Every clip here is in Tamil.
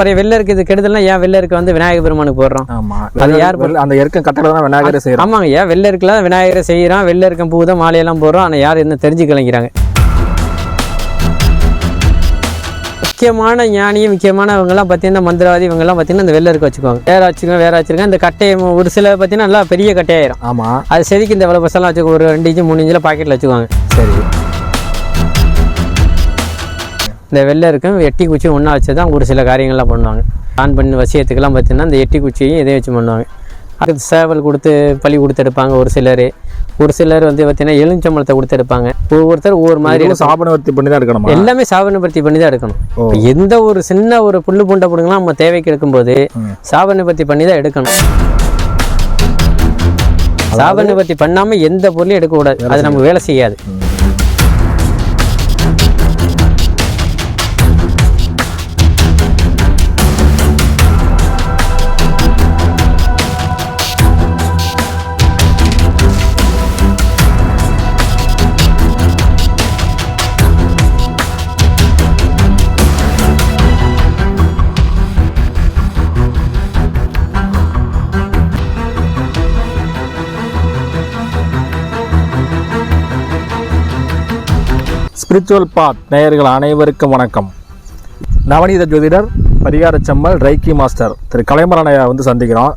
அப்புறம் வெள்ளை இருக்கு இது கெடுதல்னா ஏன் வெள்ளை இருக்கு வந்து விநாயகர் பெருமானுக்கு போடுறோம்? ஆமா. அது யார் அந்த எருக்கம் கட்டடம் தான் விநாயகரை செய்யறோம் ஆமாங்க ஐயா வெள்ளை இருக்குலாம் விநாயகரை செய்கிறோம் வெள்ளை இருக்கம் பூ தான் மாலையெல்லாம் போடுறோம். ஆனால் யார் என்ன தெரிஞ்சு கலைக்கிறாங்க முக்கியமான ஞானியும் முக்கியமானவங்கலாம் பார்த்தீங்கன்னா மந்திரவாதி இவங்கெல்லாம் பார்த்தீங்கன்னா இந்த வெள்ளை இருக்க வச்சுக்குவாங்க. வேற வச்சுக்கோங்க வேற வச்சுருக்கோங்க இந்த கட்டையை ஒரு சில பார்த்தீங்கன்னா நல்லா பெரிய கட்டையாயிரும். ஆமா. அது செதுக்கி இந்த விலை பசலாம் வச்சுக்கோ ஒரு ரெண்டு இன்ச்சு மூணு இன்ச்சில் பாக்கெட்டில் வச்சுக்குவாங்க. சரி. இந்த வெள்ளை இருக்கும் எட்டி குச்சி ஒன்றா வச்சு தான் ஒரு சில காரியங்கள்லாம் பண்ணுவாங்க. ஆண் பெண் வசியத்துக்கெல்லாம் பார்த்தீங்கன்னா இந்த எட்டி குச்சியையும் இதை வச்சு பண்ணுவாங்க. அதுக்கு சேவல் கொடுத்து பழி கொடுத்து எடுப்பாங்க ஒரு சிலர். ஒரு சிலர் வந்து பார்த்தீங்கன்னா எலுமிச்சம்பழத்தை கொடுத்து எடுப்பாங்க. ஒவ்வொருத்தர் ஒவ்வொரு மாதிரி சாபனவர்த்தி பண்ணி தான் எடுக்கணுமா? எல்லாமே சாபனபர்த்தி பண்ணி தான் எடுக்கணும். எந்த ஒரு சின்ன ஒரு புல்லு பூண்டை பிடுங்கலாம் நம்ம தேவைக்கு எடுக்கும்போது ம். சாபனபர்த்தி பண்ணி தான் எடுக்கணும். சாபனபர்த்தி பண்ணாமல் எந்த பொருளையும் எடுக்கக்கூடாது. அது நமக்கு வேலை செய்யாது. ஸ்பிரிச்சுவல் பாத் நேயர்கள் அனைவருக்கும் வணக்கம். நவநீத ஜோதிடர் பரிகார செம்மல் ரைக்கி மாஸ்டர் திரு கலைமரன் ஐயா வந்து சந்திக்கிறோம்.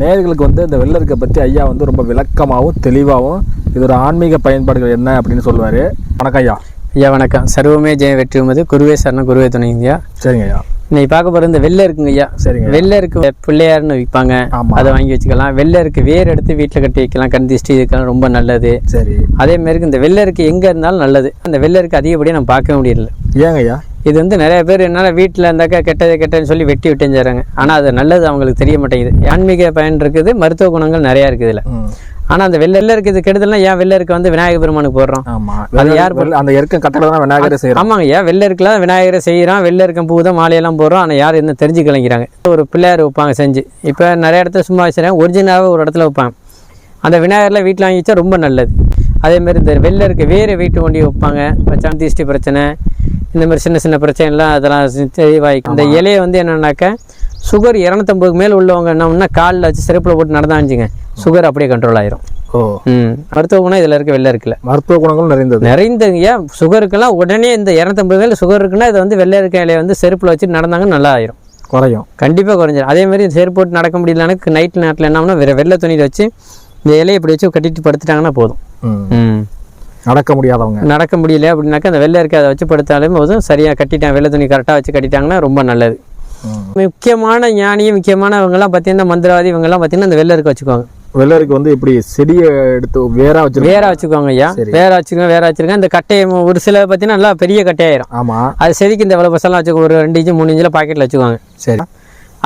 நேயர்களுக்கு வந்து இந்த வெள்ளருக்கை பற்றி ஐயா வந்து ரொம்ப விளக்கமாகவும் தெளிவாகவும் இதோட ஆன்மீக பயன்பாடுகள் என்ன அப்படின்னு சொல்லுவார். வணக்கம் ஐயா. ஐயா வணக்கம். சர்வமே ஜெயம் வெற்றி குருவே சரணம் குருவே துணைங்கய்யா சரிங்க ஐயா. இன்னைக்கு பார்க்க போகிற இந்த வெள்ளை இருக்குங்க ஐயா. சரிங்க. வெள்ளை இருக்கு பிள்ளையார்னு விற்பாங்க. அதை வாங்கி வச்சுக்கலாம். வெள்ளை இருக்கு வேர் எடுத்து வீட்டில் கட்டி வைக்கலாம். கண் திஷ்டி இதுக்கெல்லாம் ரொம்ப நல்லது. சரி. அதே மாதிரி இந்த வெள்ளை இருக்கு எங்கே இருந்தாலும் நல்லது. அந்த வெள்ளை இருக்கு அதிகப்படியாக நம்ம பார்க்கவே முடியல ஏங்க ஐயா? இது வந்து நிறைய பேர் என்னால் வீட்டில் இருந்தாக்கா கெட்டது கெட்டதுன்னு சொல்லி வெட்டி விட்டுஞ்சாராங்க ஆனால் அது நல்லது அவங்களுக்கு தெரிய மாட்டேங்குது. ஆன்மீக பயன் இருக்குது மருத்துவ குணங்கள் நிறையா இருக்குது இதில். ம். ஆனால் அந்த வெள்ளை இருக்கு இது கெடுதல்னா ஏன் வெள்ளை இருக்கு வந்து விநாயகர் பெருமானுக்கு போடுறோம்? அது யார் அந்த எருக்கம் கட்டடம் தான் விநாயகரை செய்யறோம் ஆமாங்க ஐயா வெள்ளை இருக்கலாம் விநாயகரை செய்கிறோம் வெள்ளை இருக்கம் பூ தான் மாலையெல்லாம் போடுறோம் ஆனால் யார் என்ன தெரிஞ்சு கலைக்கிறாங்க ஒரு பிள்ளையார் வைப்பாங்க செஞ்சு. இப்போ நிறைய இடத்துல சும்மா வச்சுருக்காங்க ஒரிஜினலாகவே ஒரு இடத்துல வைப்பாங்க. அந்த விநாயகரில் வீட்டில் வாங்கி வச்சா ரொம்ப நல்லது. அதேமாரி இந்த வெள்ளை இருக்க வேறு வீட்டு வண்டி வைப்பாங்க. வச்சாங்க தீஷ்டி பிரச்சனை. இந்த மாதிரி சின்ன சின்ன பிரச்சனைலாம் அதெல்லாம் தெளிவாகி இந்த இலையை வந்து என்னன்னாக்கா சுகர் இரநூத்தம்பதுக்கு மேல் உள்ளவங்க என்ன பண்ணால் காலில் வச்சு செருப்பில் போட்டு நடந்தாச்சுங்க சுகர் அப்படியே கண்ட்ரோல் ஆயிரும். மருத்துவ குணம் இதில் இருக்க வெள்ளை இருக்குல்ல. மருத்துவ குணங்களும் நிறைந்தது. நிறைந்தங்க சுகருக்கெல்லாம் உடனே இந்த இரநூத்தம்பது மேல சுகர் இருக்குன்னா இதை வந்து வெள்ளை இருக்க இலையை வந்து செருப்பில் வச்சு நடந்தாங்க நல்லா ஆயிரும். குறையும். கண்டிப்பாக குறைஞ்சிரும். அதே மாதிரி செருப்பு போட்டு நடக்க முடியலனாக்கு நைட் நேரத்தில் என்ன வெள்ளை துணியில் வச்சு இந்த இலையை இப்படி வச்சு கட்டிட்டு படுத்துட்டாங்கன்னா போதும். ம். நடக்க முடியாதவங்க. நடக்க முடியல அப்படின்னாக்கா அந்த வெள்ளை இருக்க அதை வச்சு படுத்தாலே போதும். சரியாக கட்டிட்டாங்க வெள்ளை துணி கரெக்டாக வச்சு கட்டிட்டாங்கன்னா ரொம்ப நல்லது. முக்கியமான ஞானியும் முக்கியமானவங்கலாம் பார்த்தீங்கன்னா மந்திரவாதி இவங்கெல்லாம் பார்த்தீங்கன்னா இந்த வெள்ளை இருக்க வச்சுக்குவாங்க. வெள்ளருக்கு வந்து இப்படி செடியை எடுத்து வேறா வச்சிருக்கோம் வேற வச்சுக்குவாங்க ஐயா. வேற வச்சுக்கோங்க வேற வச்சுருக்கேன் இந்த கட்டையை ஒரு சில பார்த்தீங்கன்னா நல்லா பெரிய கட்டையாயிரும். ஆமா. அது செதுக்கி இந்த விலை பசலாம் வச்சுக்கோ ஒரு ரெண்டு இன்ச்சு மூணு இன்ச்சில் பாக்கெட்டில் வச்சுக்குவாங்க. சரி.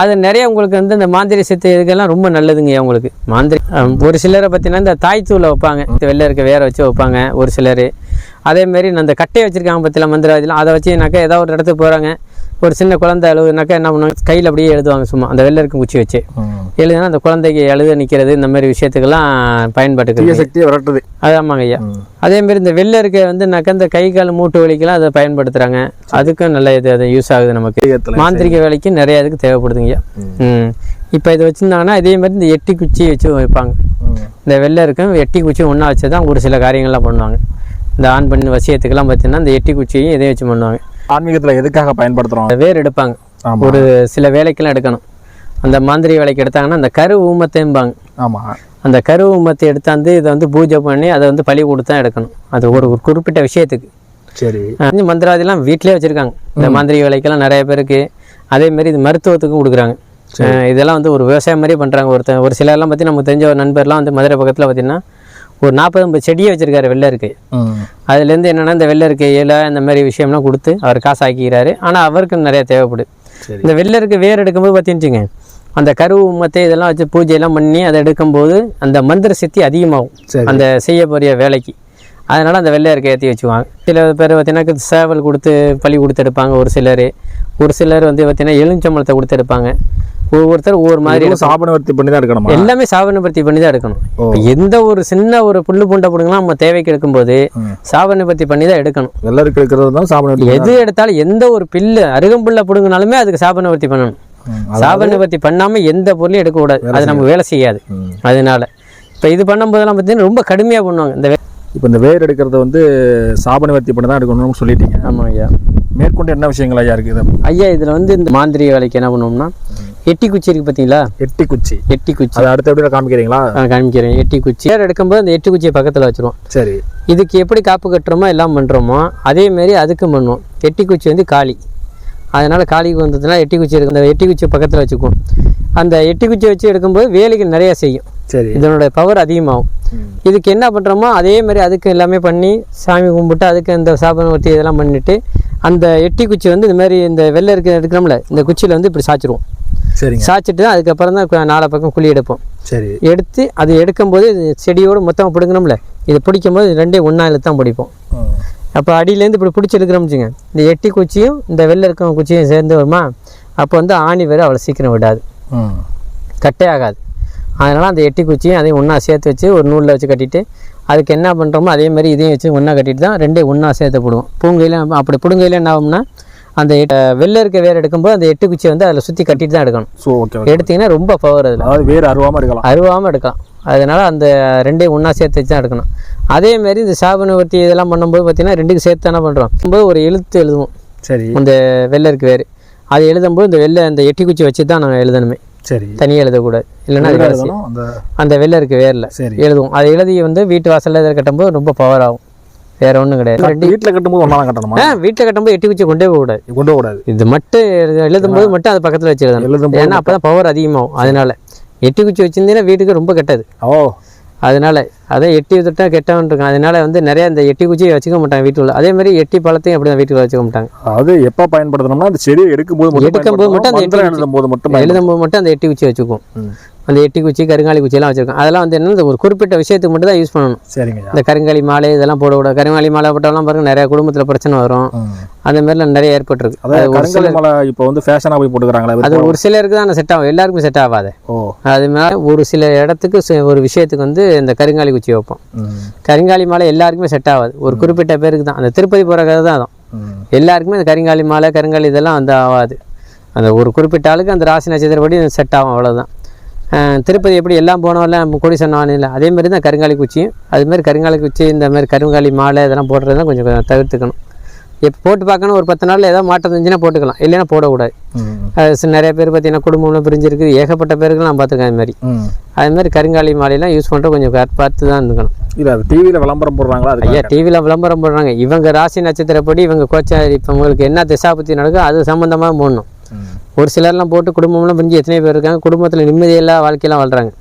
அது நிறைய உங்களுக்கு வந்து இந்த மாந்திரி சித்து இதுக்கெல்லாம் ரொம்ப நல்லதுங்க உங்களுக்கு. மாந்திரி ஒரு சிலரை பார்த்தீங்கன்னா இந்த தாய் தூளை வைப்பாங்க. இந்த இருக்க வேற வச்சு வைப்பாங்க ஒரு சிலர். அதேமாரி அந்த கட்டையை வச்சுருக்காங்க பற்றில மந்திரவாதிலாம். அதை வச்சுனாக்கா ஏதாவது ஒரு இடத்துக்கு போகிறாங்க ஒரு சின்ன குழந்தை அழுகுனாக்கா என்ன பண்ணுவாங்க? கையில் அப்படியே எழுதுவாங்க சும்மா. அந்த வெள்ளை இருக்கும் குச்சி வச்சு. எழுதுனா அந்த குழந்தைக்கு எழுத நிற்கிறது இந்த மாதிரி விஷயத்துக்கெல்லாம் பயன்பட்டுக்கு தீய சக்தியை விரட்டுது அது ஆமாங்க ஐயா. ம். அதே மாதிரி இந்த வெள்ளை இருக்க வந்து நக்க இந்த கை கால் மூட்டு வலிக்கெல்லாம் அதை பயன்படுத்துகிறாங்க அதுக்கும் நல்ல இது அது யூஸ் ஆகுது நமக்கு. மாந்திரிக வேலைக்கு நிறைய இதுக்கு தேவைப்படுதுங்க ம். இப்போ இது வச்சுருந்தாங்கன்னா இதே மாதிரி இந்த எட்டி குச்சி வச்சு வைப்பாங்க. இந்த வெள்ளை இருக்கும் எட்டி குச்சி ஒன்றா வச்சு தான் ஒரு சில காரியங்கள்லாம் பண்ணுவாங்க. இந்த ஆண் பெண் வசியத்துக்கெல்லாம் பார்த்தீங்கன்னா இந்த எட்டி குச்சியையும் இதையும் வச்சு பண்ணுவாங்க. ஆன்மீகத்துல எதுக்காக பயன்படுத்துறோம்? அந்த வேர் எடுப்பாங்க. ஒரு சில வேலைக்கெல்லாம் எடுக்கணும். அந்த மாந்திரிக வேலைக்கு எடுத்தாங்கன்னா அந்த கரு ஊமத்தைம்பாங்க. ஆமா. அந்த கரு ஊமத்தை எடுத்தாந்து இதை வந்து பூஜை பண்ணி அதை வந்து பழி கொடுத்து தான் எடுக்கணும். அது ஒரு குறிப்பிட்ட விஷயத்துக்கு. சரி. அஞ்சு மந்திரவாதிலாம் வீட்டிலே வச்சுருக்காங்க. இந்த மாந்திரிக வேலைக்கெல்லாம் நிறைய பேருக்கு. அதே மாதிரி இது மருத்துவத்துக்கும் கொடுக்குறாங்க. இதெல்லாம் வந்து ஒரு விவசாயம் மாதிரி பண்ணுறாங்க ஒருத்தன் ஒரு சிலர்லாம் பற்றி நமக்கு தெரிஞ்ச ஒரு நண்பர்லாம் வந்து மதுரை பக்கத்தில் பார்த்தீங்கன்னா ஒரு நாற்பது ஐம்பது செடியே வச்சிருக்காரு வெள்ளை இருக்கு ம். அதுலேருந்து என்னென்னா இந்த வெள்ளை இருக்கு இலை இந்த மாதிரி விஷயம்லாம் கொடுத்து அவர் காசு ஆக்கிக்கிறாரு ஆனால் அவருக்கு நிறைய தேவைப்படுது இந்த வெள்ளை இருக்கு வேர் எடுக்கும்போது பார்த்தீங்கன்னு அந்த கருவு மத்தை இதெல்லாம் வச்சு பூஜையெல்லாம் பண்ணி அதை எடுக்கும்போது அந்த மந்திர சக்தி அதிகமாகும். அந்த செய்யக்கூடிய வேலைக்கு. அதனால் அந்த வெள்ளை இருக்க ஏற்றி வச்சுக்குவாங்க. சில பேர் பார்த்தீங்கன்னா சேவல் கொடுத்து பழி கொடுத்து எடுப்பாங்க ஒரு சிலர். ஒரு சிலர் வந்து பார்த்தீங்கன்னா எலுமிச்சம்பழத்தை கொடுத்து எடுப்பாங்க. ஒவ்வொருத்தர் ஒவ்வொரு மாதிரி சாபனவர்த்தி பண்ணி தான் எடுக்கணுமா? எல்லாமே சாவனபர்த்தி பண்ணி தான் எடுக்கணும் எந்த ஒரு சின்ன ஒரு புல்லு பூண்டை பிடுங்கலாம் நம்ம தேவைக்கு எடுக்கும்போது ம். சாவனபர்த்தி பண்ணி தான் எடுக்கணும். வெள்ளருக்கு எடுக்கிறது தான் சாபனவர்த்தி எது எடுத்தாலும் எந்த ஒரு பில்லு அருகம்புல்ல பிடுங்கினாலுமே அதுக்கு சாபனபர்த்தி பண்ணணும். ம். சாபனபர்த்தி பண்ணாம எந்த பொருளையும் எடுக்கக்கூடாது அது நமக்கு வேலை செய்யாது. அதனால. இப்போ இது பண்ணும்போதெல்லாம் பார்த்தீங்கன்னா ரொம்ப கடுமையாக பண்ணுவாங்க. இந்த இப்போ இந்த வேர் எடுக்கிறத வந்து சாபனவர்த்தி பண்ணி தான் எடுக்கணும்னு சொல்லிட்டீங்க. ஆமாம் ஐயா மேற்கொண்டு என்ன விஷயங்கள் ஐயா இருக்குது? ஐயா இதில் வந்து இந்த மாந்திரிக வேலைக்கு என்ன பண்ணுவோம்னா எட்டி குச்சி இருக்கு பார்த்தீங்களா எட்டி குச்சி. எட்டி குச்சி. அதை அடுத்த எப்படி காமிக்கிறீங்களா? காமிக்கிறேன். எட்டி குச்சி. வேறு எடுக்கும்போது அந்த எட்டி குச்சியை பக்கத்தில் வச்சுருவோம். சரி. இதுக்கு எப்படி காப்பு கட்டுறோமோ எல்லாம் பண்ணுறோமோ அதேமாரி அதுக்கும் பண்ணுவோம். எட்டி குச்சி வந்து காளி அதனால் காளிக்கு வந்ததுனா எட்டி குச்சி இருக்கு. அந்த எட்டி குச்சியை பக்கத்தில் வச்சுக்குவோம். அந்த எட்டி குச்சி வச்சு எடுக்கும்போது வேலைகள் நிறையா செய்யும். சரி. இதனோட பவர் அதிகமாகும். இதுக்கு என்ன பண்ணுறோமோ அதே மாதிரி அதுக்கு எல்லாமே பண்ணி சாமி கும்பிட்டு அதுக்கு இந்த சாபனவர்த்தி இதெல்லாம் பண்ணிட்டு அந்த எட்டி குச்சி வந்து இந்த மாதிரி இந்த வெள்ளை இருக்க எடுக்கிறோம்ல இந்த குச்சியில் வந்து இப்படி சாய்ச்சிருவோம். சரிங்க. சாய்ச்சிட்டு தான் அதுக்கப்புறம் தான் நாலா பக்கம் குழி எடுப்போம். சரி. எடுத்து அது எடுக்கும்போது செடியோடு மொத்தமாக பிடுங்கணும்ல. இது பிடிக்கும்போது ரெண்டே ஒன்றா தான் பிடிப்போம். அப்போ அடியிலேருந்து இப்படி பிடிச்சி எடுக்கிறோம் வச்சுங்க. இந்த எட்டி குச்சியும் இந்த வெள்ளை இருக்க குச்சியும் சேர்ந்து வருமா அப்போ வந்து ஆணி வேறு அவ்வளோ சீக்கிரம் விடாது. கட்டே ஆகாது. அதனால் அந்த எட்டி குச்சியும் அதையும் ஒன்றா சேர்த்து வச்சு ஒரு நூலில் வச்சு கட்டிட்டு அதுக்கு என்ன பண்ணுறோமோ அதே மாதிரி இதையும் வச்சு ஒன்றா கட்டிட்டு தான் ரெண்டே ஒன்றா சேர்த்து போடுவோம். பூங்கையில் அப்படி பிடுங்கையில் என்ன ஆகும்னா அந்த வெள்ளை இருக்க வேர் எடுக்கும்போது அந்த எட்டு குச்சியை வந்து அதில் சுற்றி கட்டிட்டு தான் எடுக்கணும். ஸோ ஓகே எடுத்தீங்கன்னா ரொம்ப பவர் அதில். அதாவது வேர் அருவாமல் எடுக்கலாம். அருவாமல் எடுக்கலாம். அதனால் அந்த ரெண்டையும் ஒன்றா சேர்த்து வச்சு தான் எடுக்கணும். அதே மாதிரி இந்த சாபனவர்த்தி இதெல்லாம் பண்ணும்போது பார்த்தீங்கன்னா ரெண்டுக்கும் சேர்த்து தானே பண்ணுறோம் ரொம்ப ஒரு எழுத்து எழுதுவோம். சரி. அந்த வெள்ளை இருக்கு வேறு. அது எழுதும்போது இந்த வெள்ளை அந்த எட்டி குச்சி வச்சு தான் நாங்கள் எழுதணுமே. சரி. தனியாக எழுதக்கூடாது. இல்லைன்னா அந்த அந்த வெள்ளை இருக்கு வேரில் சரி. எழுதுவோம். அதை எழுதி வந்து வீட்டு வாசலில் இதில் கட்டும்போது ரொம்ப பவர் ஆகும். வேற ஒன்றும் கிடையாது. வீட்டில் கட்டும்போது ஒன்றா கட்டணுமா? வீட்டில் கட்டும்போது எட்டி குச்சி கொண்டே போகக்கூடாது. கொண்டு கூடாது இது மட்டும் எழுத- எழுதும்போது மட்டும் அது பக்கத்தில் வச்சு எழுதணும் எழுதும்போது ஏன்னா அப்போ தான் பவர் அதிகமாகும். அதனால எட்டி குச்சி வச்சிருந்தீங்கன்னா வீட்டுக்கு ரொம்ப கெட்டது. ஓ. அதனால அதான் எட்டி தொட்டா கெட்டவன் இருக்கும் அதனால வந்து நிறைய இந்த எட்டி குச்சியை வச்சுக்க மாட்டாங்க வீட்டுக்குள்ள. அதே மாதிரி எட்டி பழத்தையும் அப்படி தான் வீட்டுக்குள்ள வச்சுக்க மாட்டாங்க. அதாவது எப்போ பயன்படுத்தணும்னா அந்த செடியை எடுக்கும்போது மட்டும் எடுக்கும்போது மட்டும் அந்த எழுதும் போது மட்டும் எழுதும்போது மட்டும் அந்த எட்டி குச்சி வச்சுக்குவோம். ம். அந்த எட்டி குச்சி கருங்காலி குச்சியெல்லாம் வச்சிருக்கோம். அதெல்லாம் வந்து என்னன்னா இந்த ஒரு குறிப்பிட்ட விஷயத்துக்கு மட்டும் தான் யூஸ் பண்ணணும். சரிங்க இந்த கருங்காலி மாலை இதெல்லாம் போடக்கூடாது. கருங்காலி மாலை போட்டாலும் பாருங்க நிறைய குடும்பத்தில் பிரச்சனை வரும். அந்த மாதிரிலாம் நிறைய ஏற்பட்டிருக்கு. அதாவது கருங்கல் மலை இப்போ வந்து ஃபேஷனாக போய் போட்டுக்கிறாங்களே அது ஒரு சிலருக்கு தான் செட் ஆகும். எல்லாருக்கும் செட் ஆகாது. அது மாதிரி ஒரு சில இடத்துக்கு ஒரு விஷயத்துக்கு வந்து இந்த கருங்காலி குச்சி வைப்போம். கருங்காலி மாலை எல்லாருக்குமே செட் ஆகாது. ஒரு குறிப்பிட்ட பேருக்கு தான். அந்த திருப்பதி போகிற கதை தான் அதான். எல்லாருக்குமே இந்த கருங்காலி மாலை கருங்காலி இதெல்லாம் வந்து ஆகாது. அந்த ஒரு குறிப்பிட்ட ஆளுக்கு அந்த ராசி நட்சத்திரப்படி செட் ஆகும் அவ்வளோதான் திருப்பதி எப்படி எல்லாம் போனவெல்லாம் கொடி சொன்னவானு இல்லை அதே மாதிரி தான் கருங்காலி குச்சியும். அது மாதிரி கருங்காலி குச்சி இந்த மாதிரி கருங்காலி மாலை இதெல்லாம் போடுறது தான் கொஞ்சம் கொஞ்சம் தவிர்த்துக்கணும். இப்போ போட்டு பார்க்கணும் ஒரு பத்து நாளில் ஏதாவது மாற்றம் இருந்துச்சுன்னா போட்டுக்கலாம். இல்லைன்னா போடக்கூடாது. அது நிறைய பேர் பார்த்தீங்கன்னா குடும்பம்லாம் பிரிஞ்சிருக்கு ஏகப்பட்ட பேருக்கு நான் பார்த்துருக்கேன் அது மாதிரி. அது மாதிரி கருங்காலி மாலையெல்லாம் யூஸ் பண்ணுற கொஞ்சம் பார்த்து தான் இருந்துக்கணும். இல்லை அது டிவியில் விளம்பரம் போடுறாங்களா? அது ஐயா டிவியில் விளம்பரம் போடுறாங்க. இவங்க ராசி நட்சத்திரப்படி இவங்க கோச்சாரி இப்போ உங்களுக்கு என்ன திசாபத்தி நடக்கோ அது சம்மந்தமாக போடணும். ஒரு சிலர்லாம் போட்டு குடும்பம்லாம் பிரிஞ்சு எத்தனை பேர் இருக்காங்க. குடும்பத்தில் நிம்மதியெல்லாம் வாழ்க்கையெல்லாம் வாழ்கிறாங்க.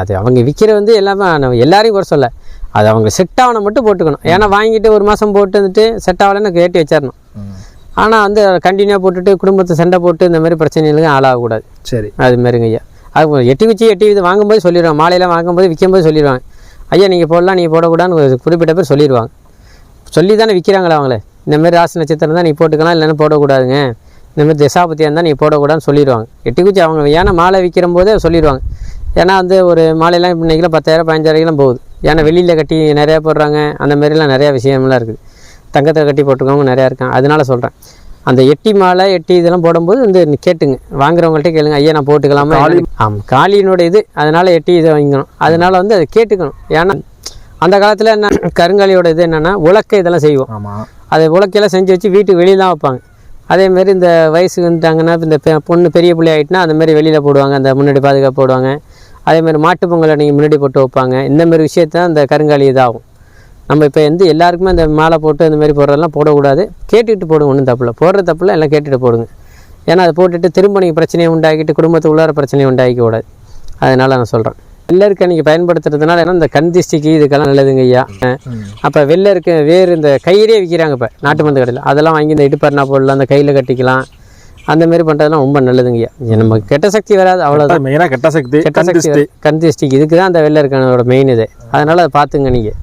அது அவங்க விற்கிற வந்து எல்லாமே எல்லாரையும் குறை சொல்ல. அது அவங்க செட் ஆகணும் மட்டும் போட்டுக்கணும். ஏன்னா வாங்கிட்டு ஒரு மாதம் போட்டு வந்துட்டு செட் ஆகலைன்னு கேட்டு வச்சிடணும். ஆனால் வந்து கண்டினியூவாக போட்டுட்டு குடும்பத்தை சண்டை போட்டு இந்த மாதிரி பிரச்சனைகளுக்கு ஆளாகக்கூடாது. சரி. அது மாதிரிங்க ஐயா. அது எட்டி வச்சு எட்டி இது வாங்கும்போது சொல்லிடுவாங்க. மாலையெல்லாம் வாங்கும்போது விற்கும்போது சொல்லிடுவாங்க. ஐயா நீங்கள் போடலாம் நீங்கள் போடக்கூடாதுன்னு குறிப்பிட்ட பேர் சொல்லிடுவாங்க. சொல்லி தானே விற்கிறாங்களே அவங்களே. இந்த மாதிரி ராசி நட்சத்திரம் தான் நீ போட்டுக்கலாம் இல்லைன்னா போடக்கூடாதுங்க. இந்த மாதிரி திசாபத்தியாக இருந்தால் நீ போடக்கூடாதுன்னு சொல்லிடுவாங்க. எட்டி குச்சி அவங்க ஏன்னா மாலை விற்கிற போதே சொல்லிடுவாங்க. ஏன்னா வந்து ஒரு மாலையெல்லாம் இன்றைக்கெலாம் பத்தாயிரம் பதினஞ்சாயிரம் போகுது. ஏன்னா வெளியில் கட்டி நிறையா போடுறாங்க. அந்த மாதிரிலாம் நிறையா விஷயம்லாம் இருக்குது. தங்கத்தை கட்டி போட்டுருக்கவங்க நிறையா இருக்காங்க. அதனால சொல்கிறேன் அந்த எட்டி மாலை எட்டி இதெல்லாம் போடும்போது வந்து கேட்டுங்க. வாங்குறவங்கள்ட்ட கேளுங்க. ஐயா நான் போட்டுக்கலாமா? ஆமாம் காளியினோட இது. அதனால எட்டி இதை வாங்கிக்கணும். அதனால வந்து அதை கேட்டுக்கணும். ஏன்னா அந்த காலத்தில் என்ன கருங்காலியோட இது என்னென்னா உலக்கை இதெல்லாம் செய்வோம். ஆமாம் அதை உலக்கையெல்லாம் செஞ்சு வச்சு வீட்டுக்கு வெளியில தான் வைப்பாங்க. அதேமாரி இந்த வயசு வந்துட்டாங்கன்னா இந்த பெ- பொண்ணு பெரிய பிள்ளை ஆகிட்டுனா அந்தமாரி வெளியில் போடுவாங்க அந்த முன்னாடி பாதுகாப்பு போடுவாங்க. அதேமாதிரி மாட்டு பொங்கலை நீங்கள் முன்னாடி போட்டு வைப்பாங்க. இந்தமாரி விஷயத்தான் விஷயத்த அந்த கருங்காலி இதாகும். நம்ம இப்போ வந்து எல்லாருக்குமே அந்த மாலை போட்டு அந்தமாரி மாதிரி போடுறதெல்லாம் போடக்கூடாது. கேட்டுக்கிட்டு போடுங்க ஒன்றும் தப்பில்ல. போடுற தப்பில் எல்லாம் கேட்டுகிட்டு போடுங்க. ஏன்னா அதை போட்டுட்டு திரும்ப நீங்கள் பிரச்சனையை உண்டாக்கிட்டு குடும்பத்துக்குள்ளார பிரச்சனையை உண்டாக்கிக்க கூடாது அதனால் நான் சொல்கிறேன் வெள்ளருக்கு நீங்கள் பயன்படுத்துறதுனால ஏன்னா இந்த கண் திஷ்டிக்கு இதுக்கெல்லாம் நல்லதுங்க ஐயா. அப்போ வெள்ளை இருக்க வேறு இந்த கயிறே விற்கிறாங்க இப்போ நாட்டு மருந்து கடையில். அதெல்லாம் வாங்கி இந்த இடுப்பர்னா போடலாம் அந்த கையில் கட்டிக்கலாம். அந்த மாதிரி பண்ணுறதுலாம் ரொம்ப நல்லதுங்க ஐயா. நம்ம கெட்ட சக்தி வராது அவ்வளோதான் மெயினாக கெட்ட சக்தி கெட்ட சக்தி. கண் திஷ்டிக்கு இதுக்கு தான் அந்த வெள்ளை இருக்கனோட மெயின் இது. அதனால் அதை பார்த்துங்க நீங்கள்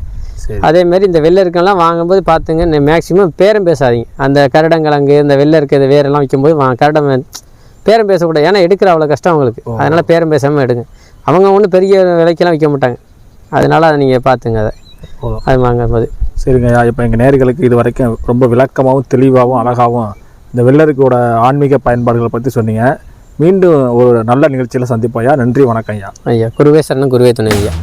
அதே மாதிரி இந்த வெள்ளை இருக்கெல்லாம் வாங்கும்போது பார்த்துங்க மேக்ஸிமம் பேரம் பேசாதீங்க. அந்த கரடங்கிழங்கு இந்த வெள்ளை இருக்கிறது வேரெல்லாம் விற்கும்போது கரடம் பேரம் பேசக்கூடாது. ஏன்னா எடுக்கிற அவ்வளோ கஷ்டம் அவங்களுக்கு. அதனால் பேரம் பேசாமல் எடுங்க. அவங்க ஒன்றும் பெரிய விலைக்கெல்லாம் விற்க மாட்டாங்க. அதனால் அதை நீங்கள் பார்த்துங்க அதை. அது வாங்கும்போது. சரிங்க இப்போ எங்கள் நேர்களுக்கு இது வரைக்கும் ரொம்ப விளக்கமாகவும் தெளிவாகவும் அழகாகவும் இந்த வெள்ளரிக்கோட ஆன்மீக பயன்பாடுகளை பற்றி சொன்னீங்க. மீண்டும் ஒரு நல்ல நிகழ்ச்சியில் சந்திப்போம் ஐயா. நன்றி வணக்கம் ஐயா. ஐயா குருவே சரணம் குருவே துணை ஐயா.